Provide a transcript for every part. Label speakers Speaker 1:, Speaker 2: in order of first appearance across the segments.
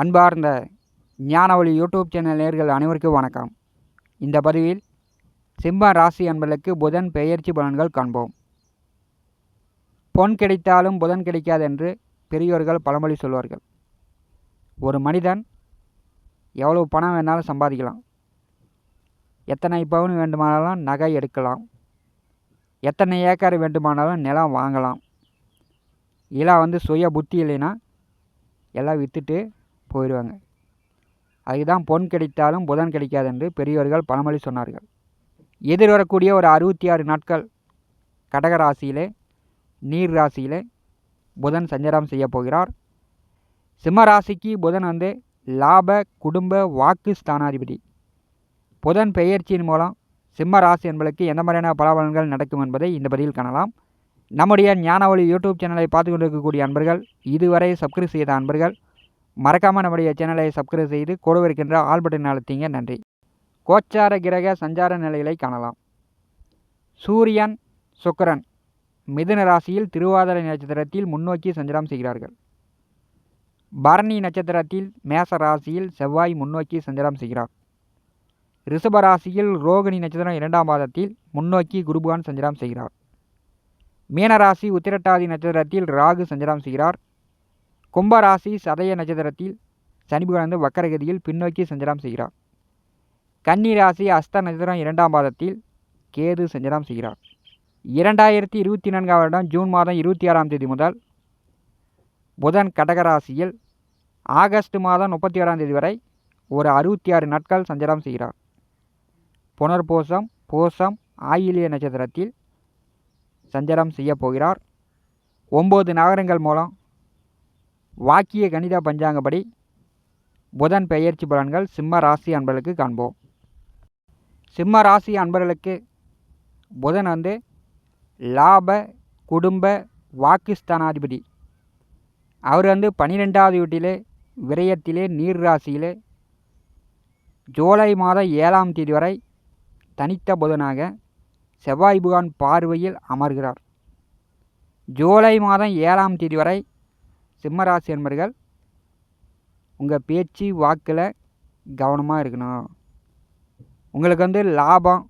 Speaker 1: அன்பார்ந்த ஞானவழி YouTube channel நேர்கள் அனைவருக்கும் வணக்கம். இந்த பதிவில் சிம்ம ராசி என்பதற்கு புதன் பெயர்ச்சி பலன்கள் காண்போம். பொன் கிடைத்தாலும் புதன் கிடைக்காது என்று பெரியோர்கள் பழமொழி சொல்வார்கள். ஒரு மனிதன் எவ்வளவு பணம் வேணாலும் சம்பாதிக்கலாம். எத்தனை பவுன் வேண்டுமானாலும் நகை எடுக்கலாம். எத்தனை ஏக்கர் வேண்டுமானாலும் நிலம் வாங்கலாம். இதெல்லாம் வந்து சுய புத்தி இல்லைன்னா எல்லாம் விற்றுட்டு போயிடுவாங்க. அதுதான் பொன் கிடைத்தாலும் புதன் கிடைக்காது என்று பெரியவர்கள் பழமொழி சொன்னார்கள். எதிர்வரக்கூடிய ஒரு அறுபத்தி ஆறு நாட்கள் கடக ராசியிலே நீர் ராசியிலே புதன் சஞ்சாரம் செய்ய போகிறார். சிம்ம ராசிக்கு புதன் வந்து லாப குடும்ப வாக்கு ஸ்தானாதிபதி. புதன் பெயர்ச்சியின் மூலம் சிம்ம ராசி என்பதற்கு எந்த மாதிரியான பலாபலன்கள் நடக்கும் என்பதை இந்த பதிவில் காணலாம். நம்முடைய ஞானவழி யூடியூப் சேனலை பார்த்து கொண்டிருக்கக்கூடிய அன்பர்கள் இதுவரை சப்ஸ்கிரைப் செய்த அன்பர்கள் மறக்காமல் நம்முடைய சேனலை சப்ஸ்கிரைப் செய்து கூட இருக்கின்ற ஆல் பட்டன் அழுத்திங்க நன்றி. கோச்சார கிரக சஞ்சார நிலைகளை காணலாம். சூரியன் சுக்கரன் மிதுன ராசியில் திருவாதிரை நட்சத்திரத்தில் முன்னோக்கி சஞ்சாரம் செய்கிறார்கள். பரணி நட்சத்திரத்தில் மேச ராசியில் செவ்வாய் முன்னோக்கி சஞ்சாரம் செய்கிறார். ரிஷப ராசியில் ரோகிணி நட்சத்திரம் இரண்டாம் பாதத்தில் முன்னோக்கி குருபகான் சஞ்சாரம் செய்கிறார். மீனராசி உத்திரட்டாதி நட்சத்திரத்தில் ராகு சஞ்சாரம் செய்கிறார். கும்பராசி சதய நட்சத்திரத்தில் சனி புகழ்ந்து வக்கரகதியில் பின்னோக்கி சஞ்சலம் செய்கிறார். கன்னி ராசி அஸ்த நட்சத்திரம் இரண்டாம் மாதத்தில் கேது சஞ்சலம் செய்கிறார். இரண்டாயிரத்தி இருபத்தி நான்காம் வருடம் ஜூன் மாதம் இருபத்தி ஆறாம் தேதி முதல் புதன் கடகராசியில் ஆகஸ்ட் மாதம் முப்பத்தி ஆறாம் தேதி வரை ஒரு அறுபத்தி ஆறு நாட்கள் சஞ்சாரம் செய்கிறார். புனர்போசம் போசம் ஆயிலிய நட்சத்திரத்தில் சஞ்சாரம் செய்யப் போகிறார். ஒம்பது நகரங்கள் மூலம் வாக்கிய கணித பஞ்சாங்கப்படி புதன் பெயர்ச்சி பலன்கள் சிம்ம ராசி அன்பர்களுக்கு காண்போம். சிம்ம ராசி அன்பர்களுக்கு புதன் வந்து லாப குடும்ப வாக்குஸ்தானாதிபதி. அவர் வந்து பன்னிரெண்டாவது வீட்டிலே விரயத்திலே நீர் ராசியிலே ஜூலை மாதம் ஏழாம் தேதி வரை தனித்த புதனாக செவ்வாய் புகான் பார்வையில் அமர்கிறார். ஜூலை மாதம் ஏழாம் தேதி வரை சிம்மராசி அன்பர்கள் உங்கள் பேச்சு வாக்கில் கவனமாக இருக்கணும். உங்களுக்கு வந்து லாபம்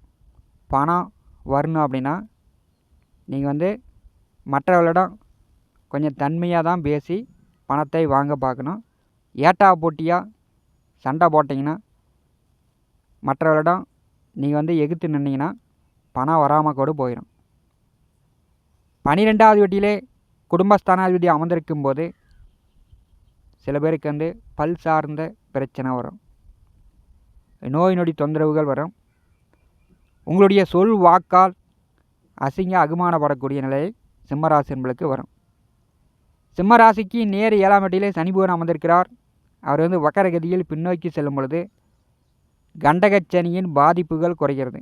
Speaker 1: பணம் வரணும் அப்படின்னா நீங்கள் வந்து மற்றவர்களிடம் கொஞ்சம் தன்மையாக தான் பேசி பணத்தை வாங்க பார்க்கணும். ஏட்டா போட்டியாக சண்டை போட்டிங்கன்னா மற்றவர்களிடம் நீங்கள் வந்து எகுத்து நின்னீங்கன்னா பணம் வராமல் கூட போயிடும் பனிரெண்டாவது வீட்டிலே குடும்பஸ்தானாதிபதி அமர்ந்திருக்கும் போது சில பேருக்கு வந்து பல் சார்ந்த பிரச்சனை வரும். நோய் நொடி தொந்தரவுகள் வரும். உங்களுடைய சொல் வாக்கால் அசிங்க அகுமானப்படக்கூடிய நிலை சிம்மராசி என்பளுக்கு வரும். சிம்மராசிக்கு நேர் ஏழாம் வீட்டிலே சனி புகன் அமர்ந்திருக்கிறார். அவர் வந்து வக்கரகதியில் பின்னோக்கி செல்லும் பொழுது கண்டகச்சனியின் பாதிப்புகள் குறைகிறது.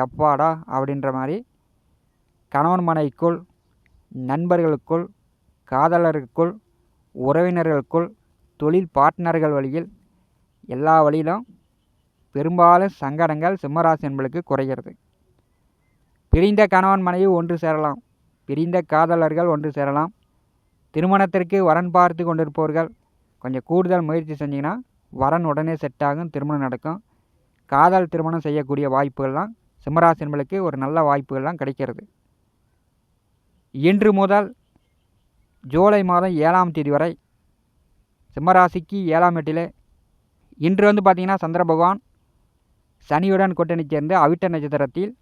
Speaker 1: எப்பாடா அப்படின்ற மாதிரி கணவன் மனைக்குள் நண்பர்களுக்குள் காதலருக்குள் உறவினர்களுக்குள் தொழில் பார்ட்னர்கள் வழியில் எல்லா வழியிலும் பெரும்பாலும் சங்கடங்கள் சிம்மராசி என்பளுக்கு குறைகிறது. பிரிந்த கணவன் மனைவி ஒன்று சேரலாம். பிரிந்த காதலர்கள் ஒன்று சேரலாம். திருமணத்திற்கு வரன் பார்த்து கொண்டிருப்பவர்கள் கொஞ்சம் கூடுதல் முயற்சி செஞ்சிங்கன்னா வரன் உடனே செட் ஆகும் திருமணம் நடக்கும். காதல் திருமணம் செய்யக்கூடிய வாய்ப்புகள்லாம் சிம்மராசி என்பளுக்கு ஒரு நல்ல வாய்ப்புகள்லாம் கிடைக்கிறது. இன்று முதல் ஜூலை மாதம் ஏழாம் தேதி வரை சிம்மராசிக்கு ஏழாம் எட்டிலே இன்று வந்து பார்த்திங்கன்னா சந்திர பகவான் சனியுடன் கூட்டணி சேர்ந்து அவிட்ட நட்சத்திரத்தில்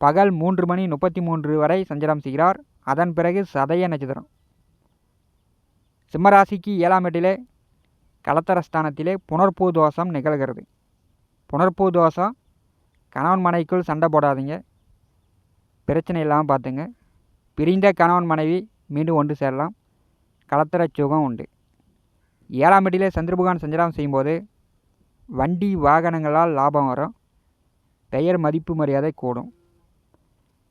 Speaker 1: பகல் மூன்று மணி முப்பத்தி மூன்று வரை சஞ்சாரம் செய்கிறார். அதன் பிறகு சதய நட்சத்திரம். சிம்மராசிக்கு ஏழாம் எட்டிலே கலத்தரஸ்தானத்திலே புனர்பூ தோஷம் நிகழ்கிறது. புனர்பூ தோஷம் கணவன் மனைவிக்குள் சண்டை போடாதீங்க. பிரச்சனை இல்லாமல் பார்த்துங்க. பிரிந்த கணவன் மனைவி மீண்டும் ஒன்று சேரலாம். கலத்தர சுகம் உண்டு. ஏழாம் வீட்டிலே சந்திரபுகான் சஞ்சாரம் செய்யும்போது வண்டி வாகனங்களால் லாபம் வரும். பெயர் மதிப்பு மரியாதை கூடும்.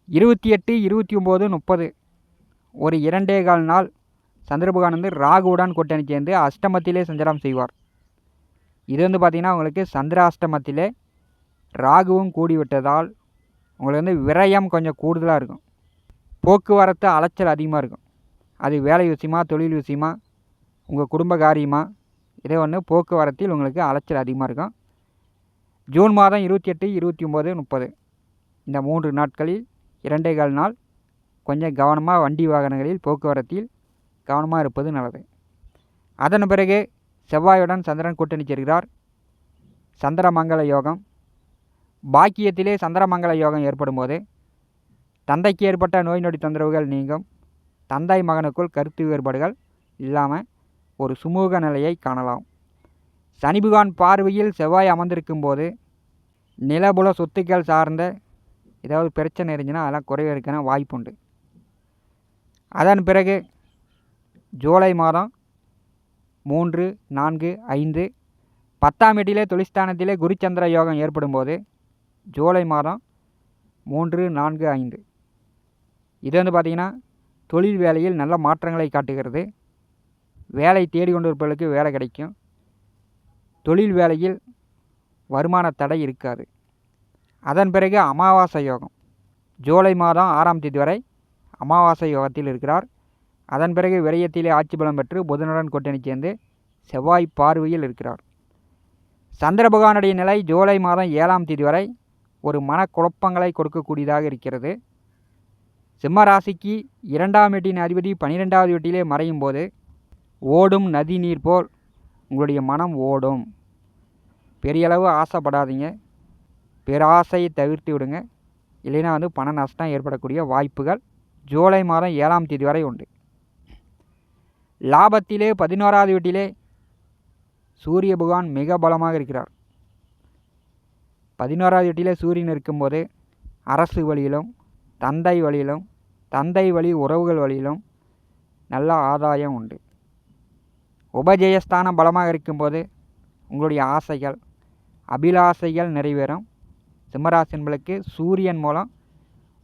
Speaker 1: இருபத்தி எட்டு இருபத்தி ஒம்பது முப்பது ஒரு இரண்டே கால் நாள் சந்திரபுகான் வந்து ராகுவுடன் கூட்டணி சேர்ந்து அஷ்டமத்திலே சஞ்சாரம் செய்வார். இது வந்து பார்த்திங்கன்னா உங்களுக்கு சந்திராஷ்டமத்திலே ராகுவும் கூடிவிட்டதால் உங்களுக்கு வந்து விரயம் கொஞ்சம் கூடுதலாக இருக்கும். போக்குவரத்து அலைச்சல் அதிகமாக இருக்கும். அது வேலை விஷயமா தொழில் விஷயமா உங்கள் குடும்ப காரியமாக இதே ஒன்று போக்குவரத்தில் உங்களுக்கு அலைச்சல் அதிகமாக இருக்கும். ஜூன் மாதம் இருபத்தி எட்டு இருபத்தி ஒம்பது முப்பது. இந்த மூன்று நாட்களில் இரண்டே கால் நாள் கொஞ்சம் கவனமாக வண்டி வாகனங்களில் போக்குவரத்தில் கவனமாக இருப்பது நல்லது. அதன் பிறகு செவ்வாயுடன் சந்திரன் கூட்டணி சேர்கிறார். சந்திரமங்கல யோகம். பாக்கியத்திலே சந்திரமங்கல யோகம் ஏற்படும் போது தந்தைக்கு ஏற்பட்ட நோய் நொடி தொந்தரவுகள் நீங்கும். தந்தை மகனுக்குள் கருத்து வேறுபாடுகள் இல்லாமல் ஒரு சுமூக நிலையை காணலாம். சனிபுகான் பார்வையில் செவ்வாய் அமர்ந்திருக்கும் போது நிலபுல சொத்துக்கள் சார்ந்த ஏதாவது பிரச்சனை இருந்துச்சுன்னா அதெல்லாம் குறைவதற்கான வாய்ப்புண்டு அதன் பிறகு ஜூலை மாதம் மூன்று நான்கு ஐந்து பத்தாம் வீட்டிலே தொழிற்ஸ்தானத்திலே குருச்சந்திர யோகம் ஏற்படும் போது ஜூலை மாதம் மூன்று நான்கு ஐந்து. இது வந்து பார்த்திங்கன்னா தொழில் வேலையில் நல்ல மாற்றங்களை காட்டுகிறது. வேலை தேடி கொண்டிருப்பவர்களுக்கு வேலை கிடைக்கும். தொழில் வேலையில் வருமான தடை இருக்காது. அதன் பிறகு அமாவாசை யோகம். ஜூலை மாதம் ஆறாம் தேதி வரை அமாவாசை யோகத்தில் இருக்கிறார். அதன் பிறகு விரயத்திலே ஆட்சி பலம் பெற்று புதனுடன் கூட்டணி சேர்ந்து செவ்வாய் பார்வையில் இருக்கிறார். சந்திர பகவானுடைய நிலை ஜூலை மாதம் ஏழாம் தேதி வரை ஒரு மனக்குழப்பங்களை கொடுக்கக்கூடியதாக இருக்கிறது. சிம்ம ராசிக்கு இரண்டாம் வீட்டின் அதிபதி பன்னிரெண்டாவது வீட்டிலே மறையும் போது ஓடும் நதி நீர் போல் உங்களுடைய மனம் ஓடும். பெரிய அளவு ஆசைப்படாதீங்க. பேராசையை தவிர்த்து விடுங்க. இல்லைன்னா வந்து பண நஷ்டம் ஏற்படக்கூடிய வாய்ப்புகள் ஜூலை மாதம் ஏழாம் தேதி வரை உண்டு. லாபத்திலே பதினோராவது வீட்டிலே சூரிய பகவான் மிக பலமாக இருக்கிறார். பதினோராவது வீட்டிலே சூரியன் இருக்கும்போது அரசு வழியிலும் தந்தை வழியிலும் தந்தை வழி உறவுகள் வழியிலும் நல்ல ஆதாயம் உண்டு. உபஜெயஸ்தானம் பலமாக இருக்கும்போது உங்களுடைய ஆசைகள் அபிலாசைகள் நிறைவேறும். சிம்மராசி என்பளுக்கு சூரியன் மூலம்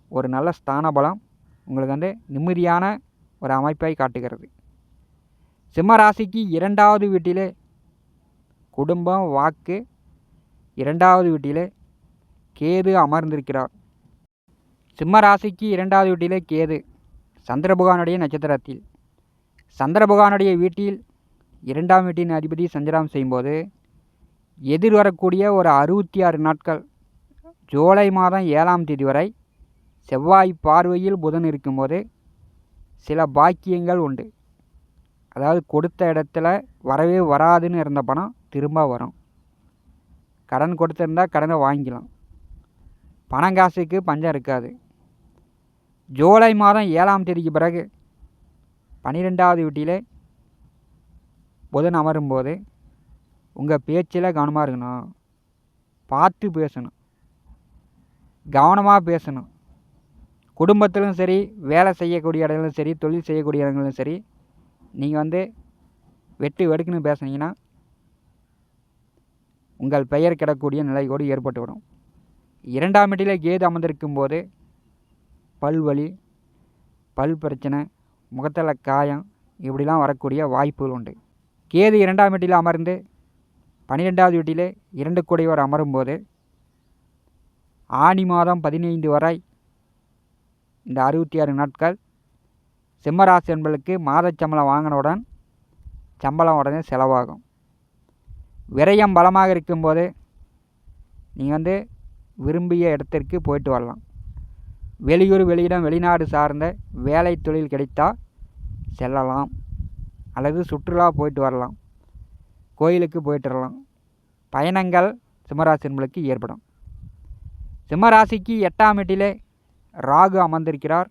Speaker 1: ஒரு நல்ல ஸ்தான பலம் உங்களுக்கு வந்து நிம்மதியான ஒரு அமைப்பை காட்டுகிறது. சிம்மராசிக்கு இரண்டாவது வீட்டிலே குடும்பம் வாக்கு. இரண்டாவது வீட்டிலே கேது அமர்ந்திருக்கிறார். சிம்ம ராசிக்கு இரண்டாவது வீட்டிலே கேது. சந்திரபகவானுடைய நட்சத்திரத்தில். சந்திரபகவானுடைய வீட்டில் இரண்டாம் வீட்டின் அதிபதி சஞ்சலம் செய்யும்போது எதிர் வரக்கூடிய ஒரு அறுபத்தி ஆறு நாட்கள் ஜூலை மாதம் ஏழாம் தேதி வரை செவ்வாய் பார்வையில் புதன் இருக்கும்போது சில பாக்கியங்கள் உண்டு. அதாவது கொடுத்த இடத்துல வரவே வராதுன்னு இருந்த பணம் திரும்ப வரும். கடன் கொடுத்துருந்தா கடனை வாங்கிக்கலாம். பணம் காசுக்கு பஞ்சம் இருக்காது. ஜூலை மாதம் ஏழாம் தேதிக்கு பிறகு பன்னிரெண்டாவது வீட்டிலே புதன் அமரும்போது உங்கள் பேச்சில் கவனமாக இருக்கணும். பார்த்து பேசணும். கவனமாக பேசணும். குடும்பத்திலும் சரி வேலை செய்யக்கூடிய இடங்களும் சரி தொழில் செய்யக்கூடிய இடங்களும் சரி நீங்கள் வந்து வெட்டு வெடுக்குன்னு பேசுனீங்கன்னா உங்கள் பெயர் கிடக்கூடிய நிலை கூட ஏற்பட்டுவிடும். இரண்டாம் வீட்டிலே கேது அமர்ந்திருக்கும் போது பல்வலி பல் பிரச்சனை முகத்தில் காயம் இப்படிலாம் வரக்கூடிய வாய்ப்புகள் உண்டு. கேது இரண்டாம் வீட்டில் அமர்ந்து பன்னிரெண்டாவது வீட்டிலே இரண்டு கூடையவர் அமரும்போது ஆனி மாதம் பதினைந்து வரை இந்த அறுபத்தி ஆறு நாட்கள் சிம்மராசி என்பளுக்கு மாதச்சம்பளம் வாங்கினவுடன் சம்பளம் உடனே செலவாகும். விரயம் பலமாக இருக்கும்போது நீங்கள் வந்து விரும்பிய இடத்திற்கு போயிட்டு வரலாம். வெளியூர் வெளியிடம் வெளிநாடு சார்ந்த வேலை தொழில் கிடைத்தால் செல்லலாம். அல்லது சுற்றுலா போயிட்டு வரலாம். கோயிலுக்கு போயிட்டு வரலாம். பயணங்கள் சிம்மராசி என்பளுக்கு ஏற்படும். சிம்மராசிக்கு எட்டாம் எட்டிலே ராகு அமர்ந்திருக்கிறார்.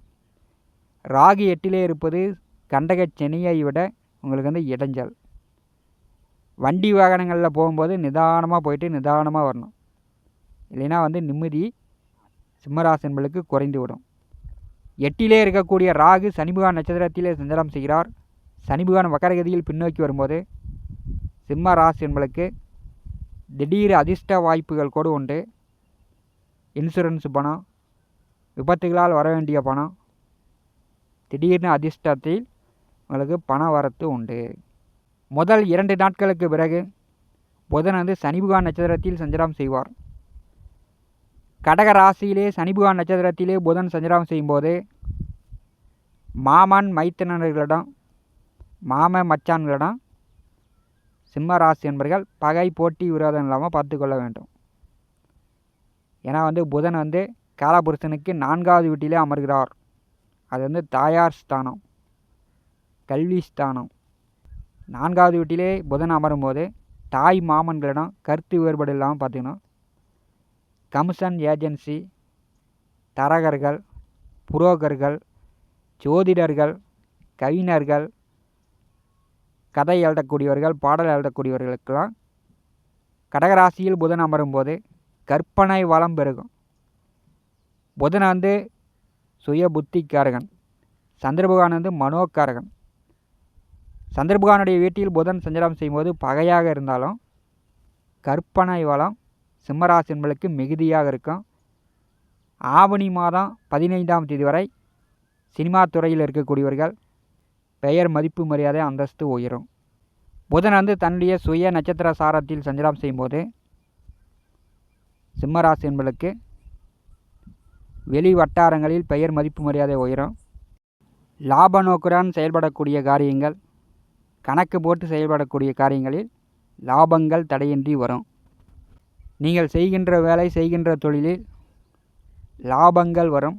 Speaker 1: ராகு எட்டிலே இருப்பது கண்டக சனியை விட உங்களுக்கு வந்து இடைஞ்சல். வண்டி வாகனங்களில் போகும்போது நிதானமாக போயிட்டு நிதானமாக வரணும். இல்லைன்னா வந்து நிம்மதி சிம்மராசி என்பளுக்கு குறைந்து விடும். எட்டிலே இருக்கக்கூடிய ராகு சனிபுகான் நட்சத்திரத்திலே சஞ்சலம் செய்கிறார். சனிபுகான் வக்கரகதியில் பின்னோக்கி வரும்போது சிம்ம ராசி என்பளுக்கு திடீர் அதிர்ஷ்ட வாய்ப்புகள் கூட உண்டு. இன்சூரன்ஸ் பணம் விபத்துகளால் வர வேண்டிய பணம் திடீர்னு அதிர்ஷ்டத்தில் உங்களுக்கு பண வரத்து உண்டு. முதல் இரண்டு நாட்களுக்கு பிறகு புதன் வந்து சனிபுகான் நட்சத்திரத்தில் சஞ்சலம் செய்வார். கடக ராசியிலே சனிபுகான் நட்சத்திரத்திலே புதன் சஞ்சாரம் செய்யும்போது மாமன் மைத்தினர்களிடம் மாம மச்சான்களிடம் சிம்ம ராசி என்பர்கள் பகை போட்டி விரோதம் இல்லாமல் பார்த்துக்கொள்ள வேண்டும். ஏன்னா வந்து புதன் வந்து காலபுருஷனுக்கு நான்காவது வீட்டிலே அமர்கிறார். அது வந்து தாயார் ஸ்தானம் கல்வி ஸ்தானம். நான்காவது வீட்டிலே புதன் அமரும்போது தாய் மாமன்களிடம் கருத்து வேறுபாடு இல்லாமல் பார்த்துக்கணும். கமிஷன் ஏஜென்சி தரகர்கள் புரோக்கர்கள் ஜோதிடர்கள் கவிஞர்கள் கதை எழுதக்கூடியவர்கள் பாடல் எழுதக்கூடியவர்களுக்கெல்லாம் கடகராசியில் புதன் அமரும்போது கற்பனை வளம் பெருகும். புதன் வந்து சுய புத்திக்காரகன். சந்திரபகவான் வந்து மனோக்காரகன். சந்திரபகவானுடைய வீட்டில் புதன் சஞ்சாரம் செய்யும்போது பகையாக இருந்தாலும் கற்பனை வளம் சிம்மராசி என்பளுக்கு மிகுதியாக இருக்கும். ஆவணி மாதம் பதினைந்தாம் தேதி வரை சினிமா துறையில் இருக்கக்கூடியவர்கள் பெயர் மதிப்பு மரியாதை அந்தஸ்து உயரும். புதன் வந்து தன்னுடைய சுய நட்சத்திர சாரத்தில் சஞ்சாரம் செய்யும்போது சிம்மராசி என்பளுக்கு வெளி வட்டாரங்களில் பெயர் மதிப்பு மரியாதை உயரும். லாப நோக்குடன் செயல்படக்கூடிய காரியங்கள் கணக்கு போட்டு செயல்படக்கூடிய காரியங்களில் லாபங்கள் தடையின்றி வரும். நீங்கள் செய்கின்ற வேலை செய்கின்ற தொழிலில் லாபங்கள் வரும்.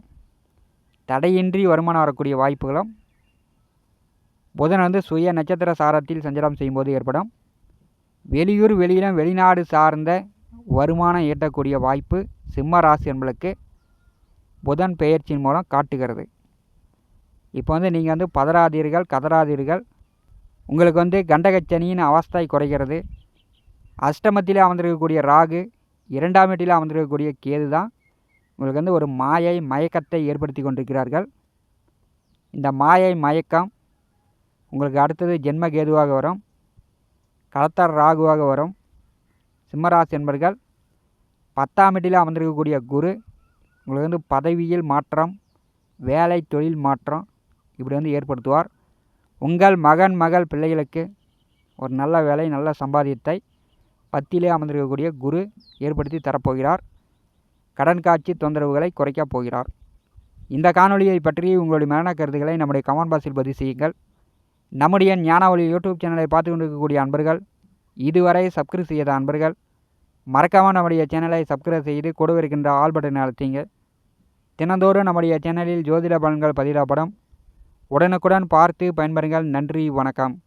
Speaker 1: தடையின்றி வருமானம் வரக்கூடிய வாய்ப்புகளும். புதன் வந்து சுய நட்சத்திர சாரத்தில் சஞ்சாரம் செய்யும்போது ஏற்படும். வெளியூர் வெளியிடம் வெளிநாடு சார்ந்த வருமானம் ஈட்டக்கூடிய வாய்ப்பு சிம்ம ராசி என்பளுக்கு புதன் பெயர்ச்சியின் மூலம் காட்டுகிறது. இப்போ வந்து நீங்கள் வந்து பதறாதீர்கள் கதறாதீர்கள். உங்களுக்கு வந்து கண்டகச்சனியின் அவஸ்தை குறைகிறது. அஷ்டமத்தில் அமர்ந்திருக்கக்கூடிய ராகு இரண்டாம் வீட்டில் அமர்ந்திருக்கக்கூடிய கேது தான் உங்களுக்கு வந்து ஒரு மாயை மயக்கத்தை ஏற்படுத்தி கொண்டிருக்கிறார்கள். இந்த மாயை மயக்கம் உங்களுக்கு அடுத்தது ஜென்ம கேதுவாக வரும் களத்தார் ராகுவாக வரும் சிம்மராசி என்பர்கள். பத்தாம் வீட்டில் அமர்ந்திருக்கக்கூடிய குரு உங்களுக்கு வந்து பதவியில் மாற்றம் வேலை தொழில் மாற்றம் இப்படி வந்து ஏற்படுத்துவார். உங்கள் மகன் மகள் பிள்ளைகளுக்கு ஒரு நல்ல வேலை நல்ல சம்பாதியத்தை பத்திலே அமர்ந்திருக்கக்கூடிய குரு ஏற்படுத்தி தரப்போகிறார். கடன் காட்சி தொந்தரவுகளை குறைக்கப் போகிறார். இந்த காணொலியை பற்றி உங்களுடைய மரண கருத்துக்களை நம்முடைய கமெண்ட் பாக்ஸில் பதிவு செய்யுங்கள். நம்முடைய ஞானாவளி யூடியூப் சேனலை பார்த்து கொண்டிருக்கக்கூடிய அன்பர்கள் இதுவரை சப்ஸ்கிரைப் செய்யாத அன்பர்கள் மறக்காமல் நம்முடைய சேனலை சப்ஸ்கிரைப் செய்து கொடுவிருக்கின்ற இருக்கின்ற ஆல் பட்டனை அழுத்திங்க. தினந்தோறும் நம்முடைய சேனலில் ஜோதிட பலன்கள் பதிவிடப்படும். உடனுக்குடன் பார்த்து பயன்பெறுங்கள். நன்றி வணக்கம்.